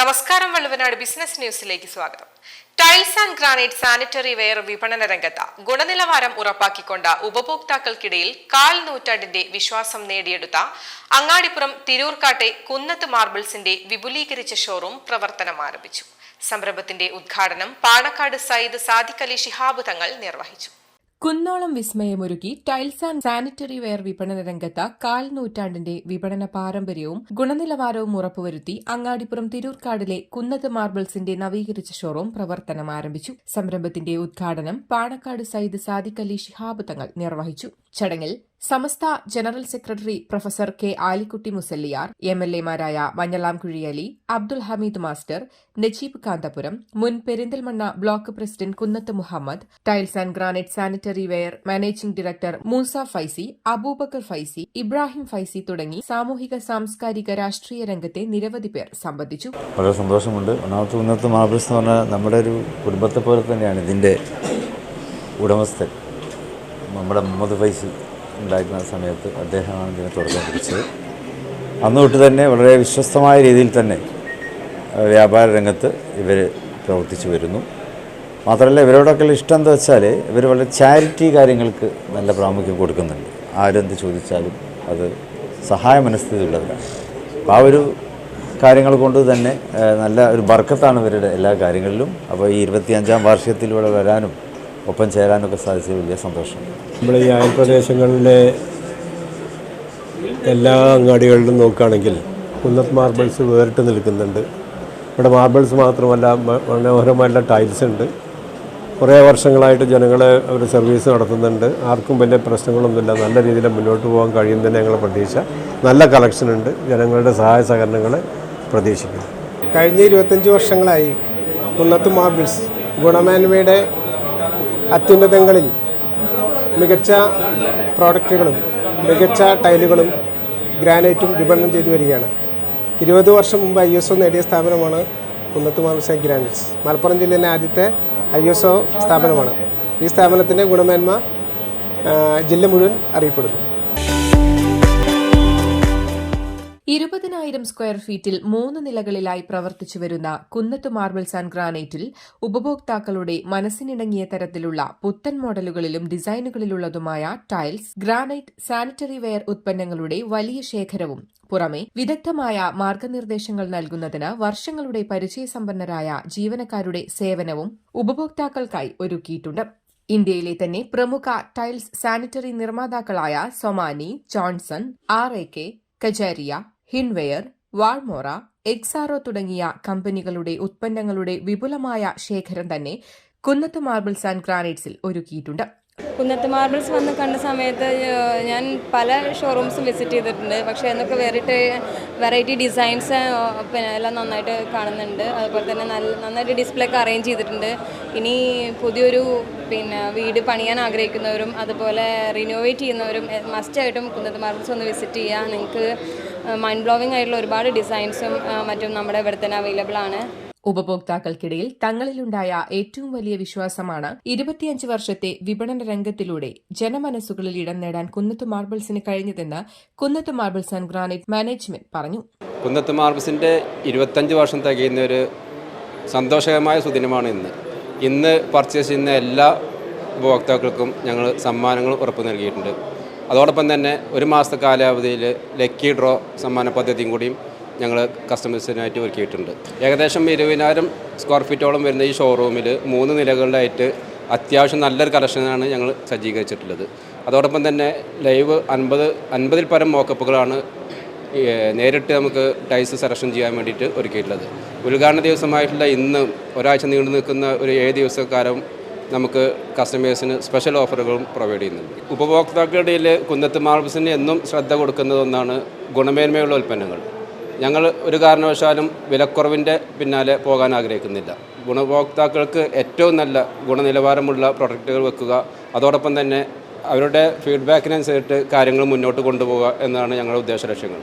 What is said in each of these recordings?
നമസ്കാരം വള്ളുവനാട് ബിസിനസ് ന്യൂസിലേക്ക് സ്വാഗതം. Tiles and granite sanitary ware വിപണന രംഗത്ത് ഗുണനിലവാരം ഉറപ്പാക്കിക്കൊണ്ട് ഉപഭോക്താക്കൾക്കിടയിൽ കാൽ നൂറ്റാണ്ടിന്റെ വിശ്വാസം നേടിയെടുത്ത അങ്ങാടിപ്പുറം തിരൂർക്കാട്ടെ കുന്നത്ത് മാർബിൾസിന്റെ വിപുലീകരിച്ച ഷോറൂം പ്രവർത്തനം ആരംഭിച്ചു. സംരംഭത്തിന്റെ ഉദ്ഘാടനം പാണക്കാട് സയ്യിദ് സാദിഖ് അലി ശിഹാബ് തങ്ങൾ നിർവഹിച്ചു. കുന്നോളം വിസ്മയമൊരുക്കി ടൈൽസ് ആൻഡ് സാനിറ്ററി വെയർ വിപണന രംഗത്ത് കാൽ നൂറ്റാണ്ടിന്റെ വിപണന പാരമ്പര്യവും ഗുണനിലവാരവും ഉറപ്പുവരുത്തി അങ്ങാടിപ്പുറം തിരൂർക്കാടിലെ കുന്നത്ത് മാർബിൾസിന്റെ നവീകരിച്ച ഷോറൂം പ്രവർത്തനം ആരംഭിച്ചു. സംരംഭത്തിന്റെ ഉദ്ഘാടനം പാണക്കാട് സയ്യിദ് സാദിഖ് അലി ശിഹാബ് തങ്ങൾ നിർവഹിച്ചു. ചടങ്ങിൽ Samastha general secretary professor K Alikutty Musliyar M L എമാരായ Manjalam Kuzhiyali Abdul Hameed master Najeeb Kanthapuram മുൻ Perinthalmanna block president Kunnath Muhammad tiles and granite sanitary ware managing director Moosa Faizy Aboobacker Faizy Ibrahim Faizy തുടങ്ങി സാമൂഹിക സാംസ്കാരിക രാഷ്ട്രീയ രംഗത്തെ നിരവധി പേർ സംബന്ധിച്ചു. വളരെ സന്തോഷമുണ്ട്. മാർബിൾസ് എന്ന് പറഞ്ഞാൽ നമ്മുടെ ഒരു കുടുംബത്തെ പോലെ തന്നെയാണ് ഇതിന്റെ ഉടമസ്ഥൻ. നമ്മുടെ മുഹമ്മദ് ഫൈസി. ഉണ്ടായിരുന്ന സമയത്ത് അദ്ദേഹമാണ് ഇതിനെ തുടക്കം കുറിച്ചത് അന്ന് തൊട്ട് തന്നെ വളരെ വിശ്വസ്തമായ രീതിയിൽ തന്നെ വ്യാപാര രംഗത്ത് ഇവർ പ്രവർത്തിച്ചു വരുന്നു. മാത്രമല്ല ഇവരോടൊക്കെയുള്ള ഇഷ്ടം എന്താ വെച്ചാൽ ഇവർ വളരെ ചാരിറ്റി കാര്യങ്ങൾക്ക് നല്ല പ്രാമുഖ്യം കൊടുക്കുന്നുണ്ട്. ആരെന്ത് ചോദിച്ചാലും അത് സഹായ മനസ്ഥിതിയുള്ളവരാണ്. അപ്പോൾ ആ ഒരു കാര്യങ്ങൾ കൊണ്ട് തന്നെ നല്ല ഒരു ബർക്കത്താണ് ഇവരുടെ എല്ലാ കാര്യങ്ങളിലും. അപ്പോൾ ഈ ഇരുപത്തിയഞ്ചാം വാർഷികത്തിലൂടെ വരാനും ഒപ്പം ചേരാനൊക്കെ സാധിച്ചത് വലിയ സന്തോഷം. നമ്മൾ ഈ അയൽപ്രദേശങ്ങളിലെ എല്ലാ അങ്ങാടികളിലും നോക്കുകയാണെങ്കിൽ കുന്നത്ത് മാർബിൾസ് വേറിട്ട് നിൽക്കുന്നുണ്ട്. ഇവിടെ മാർബിൾസ് മാത്രമല്ല മനോഹരമായിട്ടുള്ള ടൈൽസ് ഉണ്ട്. കുറേ വർഷങ്ങളായിട്ട് ജനങ്ങളെ അവർ സർവീസ് നടത്തുന്നുണ്ട്. ആർക്കും വലിയ പ്രശ്നങ്ങളൊന്നുമില്ല. നല്ല രീതിയിൽ മുന്നോട്ട് പോകാൻ കഴിയും തന്നെ ഞങ്ങൾ പ്രതീക്ഷ. നല്ല കളക്ഷൻ ഉണ്ട്. ജനങ്ങളുടെ സഹായ സഹകരണങ്ങൾ പ്രതീക്ഷിക്കുന്നു. കഴിഞ്ഞ ഇരുപത്തഞ്ച് വർഷങ്ങളായി കുന്നത്ത് മാർബിൾസ് ഗുണമേന്മയുടെ അത്യുന്നതങ്ങളിൽ മികച്ച പ്രോഡക്റ്റുകളും മികച്ച ടൈലുകളും ഗ്രാനൈറ്റും വിപണനം ചെയ്തു വരികയാണ്. ഇരുപത് വർഷം മുമ്പ് ഐ എസ് ഒ നേടിയ സ്ഥാപനമാണ് കുന്നത്ത് ആൻഡ് ഗ്രാനൈറ്റ്സ്. മലപ്പുറം ജില്ലയിലെ ആദ്യത്തെ ഐ എസ് ഒ സ്ഥാപനമാണ്. ഈ സ്ഥാപനത്തിന്റെ ഗുണമേന്മ ജില്ല മുഴുവൻ അറിയപ്പെടുന്നു. ഇരുപതിനായിരം സ്ക്വയർ ഫീറ്റിൽ മൂന്ന് നിലകളിലായി പ്രവർത്തിച്ചു വരുന്ന കുന്നത്ത് മാർബിൾസ് ആൻഡ് ഗ്രാനൈറ്റിൽ ഉപഭോക്താക്കളുടെ മനസ്സിനിണങ്ങിയ തരത്തിലുള്ള പുത്തൻ മോഡലുകളിലും ഡിസൈനുകളിലുള്ളതുമായ ടൈൽസ് ഗ്രാനൈറ്റ് സാനിറ്ററി വെയർ ഉത്പന്നങ്ങളുടെ വലിയ ശേഖരവും പുറമെ വിദഗ്ധമായ മാർഗനിർദ്ദേശങ്ങൾ നൽകുന്നതിന് വർഷങ്ങളുടെ പരിചയസമ്പന്നരായ ജീവനക്കാരുടെ സേവനവും ഉപഭോക്താക്കൾക്കായി ഒരുക്കിയിട്ടുണ്ട്. ഇന്ത്യയിലെ തന്നെ പ്രമുഖ tiles sanitary നിർമ്മാതാക്കളായ Somany Johnson R A K Kajaria Hindware വാൾമോറ Exxaro തുടങ്ങിയ കമ്പനികളുടെ ഉത്പന്നങ്ങളുടെ വിപുലമായ ശേഖരം തന്നെ കുന്നത്ത് മാർബിൾസ് ആൻഡ് ഗ്രാനൈറ്റ്സിൽ ഒരുക്കിയിട്ടുണ്ട്. കുന്നത്ത് മാർബിൾസ് വന്ന് കണ്ട സമയത്ത് ഞാൻ പല ഷോറൂംസും വിസിറ്റ് ചെയ്തിട്ടുണ്ട്. പക്ഷേ എന്നൊക്കെ വേറിട്ട് വെറൈറ്റി ഡിസൈൻസ് പിന്നെ എല്ലാം നന്നായിട്ട് കാണുന്നുണ്ട്. അതുപോലെ തന്നെ നല്ല നന്നായിട്ട് ഡിസ്പ്ലേ ഒക്കെ അറേഞ്ച് ചെയ്തിട്ടുണ്ട്. ഇനി പുതിയൊരു പിന്നെ വീട് പണിയാൻ ആഗ്രഹിക്കുന്നവരും അതുപോലെ റിനോവേറ്റ് ചെയ്യുന്നവരും മസ്റ്റായിട്ടും കുന്നത്ത് മാർബിൾസ് ഒന്ന് വിസിറ്റ് ചെയ്യുക. നിങ്ങൾക്ക് മൈൻഡ് ബ്ലോവിംഗ് ആയിട്ടുള്ള ഒരുപാട് ഡിസൈൻസും മറ്റും നമ്മുടെ ഇവിടെ തന്നെ അവൈലബിൾ ആണ്. ഉപഭോക്താക്കൾക്കിടയിൽ തങ്ങളിലുണ്ടായ ഏറ്റവും വലിയ വിശ്വാസമാണ് ഇരുപത്തിയഞ്ച് വർഷത്തെ വിപണന രംഗത്തിലൂടെ ജനമനസ്സുകളിൽ ഇടം നേടാൻ കുന്നത്ത് മാർബിൾസിന് കഴിഞ്ഞതെന്ന് Kunnath marbles and granite management പറഞ്ഞു. കുന്നത്ത് മാർബിൾസിന്റെ ഇരുപത്തഞ്ച് വർഷം തികയുന്ന ഒരു സന്തോഷകരമായ സുദിനമാണ് ഇന്ന്. ഇന്ന് പർച്ചേസ് ചെയ്യുന്ന എല്ലാ ഉപഭോക്താക്കൾക്കും ഞങ്ങൾ സമ്മാനങ്ങൾ ഉറപ്പു നൽകിയിട്ടുണ്ട്. അതോടൊപ്പം തന്നെ ഒരു മാസത്തെ കാലാവധിയിൽ ലക്കി ഡ്രോ സമ്മാന പദ്ധതിയും കൂടിയും ഞങ്ങൾ കസ്റ്റമേഴ്സിനായിട്ട് ഒരുക്കിയിട്ടുണ്ട്. ഏകദേശം ഇരുപതിനായിരം സ്ക്വയർ ഫീറ്റോളം വരുന്ന ഈ ഷോറൂമിൽ മൂന്ന് നിലകളിലായിട്ട് അത്യാവശ്യം നല്ലൊരു കളക്ഷനാണ് ഞങ്ങൾ സജ്ജീകരിച്ചിട്ടുള്ളത്. അതോടൊപ്പം തന്നെ ലൈവ് അൻപത് അൻപതിൽ പരം മോക്കപ്പുകളാണ് നേരിട്ട് നമുക്ക് ടൈസ് സെലക്ഷൻ ചെയ്യാൻ വേണ്ടിയിട്ട് ഒരുക്കിയിട്ടുള്ളത്. ഉദ്ഘാടന ദിവസമായിട്ടുള്ള ഇന്ന് ഒരാഴ്ച നീണ്ടു നിൽക്കുന്ന ഒരു ഏഴ് ദിവസക്കാലം നമുക്ക് കസ്റ്റമേഴ്സിന് സ്പെഷ്യൽ ഓഫറുകളും പ്രൊവൈഡ് ചെയ്യുന്നുണ്ട്. ഉപഭോക്താക്കളുടെ കുന്നത്ത് മാർബിൾസിന് എന്നും ശ്രദ്ധ കൊടുക്കുന്നത് ഒന്നാണ് ഗുണമേന്മയുള്ള ഉൽപ്പന്നങ്ങൾ. ഞങ്ങൾ ഒരു കാരണവശാലും വിലക്കുറവിന്റെ പിന്നാലെ പോകാൻ ആഗ്രഹിക്കുന്നില്ല. ഗുണഭോക്താക്കൾക്ക് ഏറ്റവും നല്ല ഗുണനിലവാരമുള്ള പ്രൊഡക്റ്റുകൾ വെക്കുക അതോടൊപ്പം തന്നെ അവരുടെ ഫീഡ്ബാക്കിനനുസരിച്ചിട്ട് കാര്യങ്ങൾ മുന്നോട്ട് കൊണ്ടുപോകുക എന്നതാണ് ഞങ്ങളുടെ ഉദ്ദേശ ലക്ഷ്യങ്ങൾ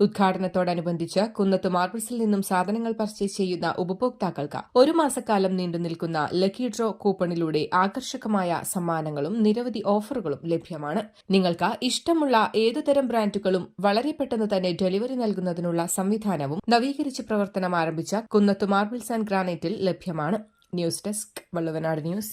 ഉദ്ഘാടനത്തോടനുബന്ധിച്ച് കുന്നത്ത് മാർബിൾസിൽ നിന്നും സാധനങ്ങൾ പർച്ചേസ് ചെയ്യുന്ന ഉപഭോക്താക്കൾക്ക് ഒരു മാസക്കാലം നീണ്ടു നിൽക്കുന്ന ലക്കി ഡ്രോ കൂപ്പണിലൂടെ ആകർഷകമായ സമ്മാനങ്ങളും നിരവധി ഓഫറുകളും ലഭ്യമാണ്. നിങ്ങൾക്ക് ഇഷ്ടമുള്ള ഏതുതരം ബ്രാൻഡുകളും വളരെ പെട്ടെന്ന് തന്നെ ഡെലിവറി നൽകുന്നതിനുള്ള സംവിധാനവും നവീകരിച്ച് പ്രവർത്തനം ആരംഭിച്ച കുന്നത്ത് മാർബിൾസ് ആൻഡ് ഗ്രാനൈറ്റിൽ ലഭ്യമാണ്. News desk Valluvanad news.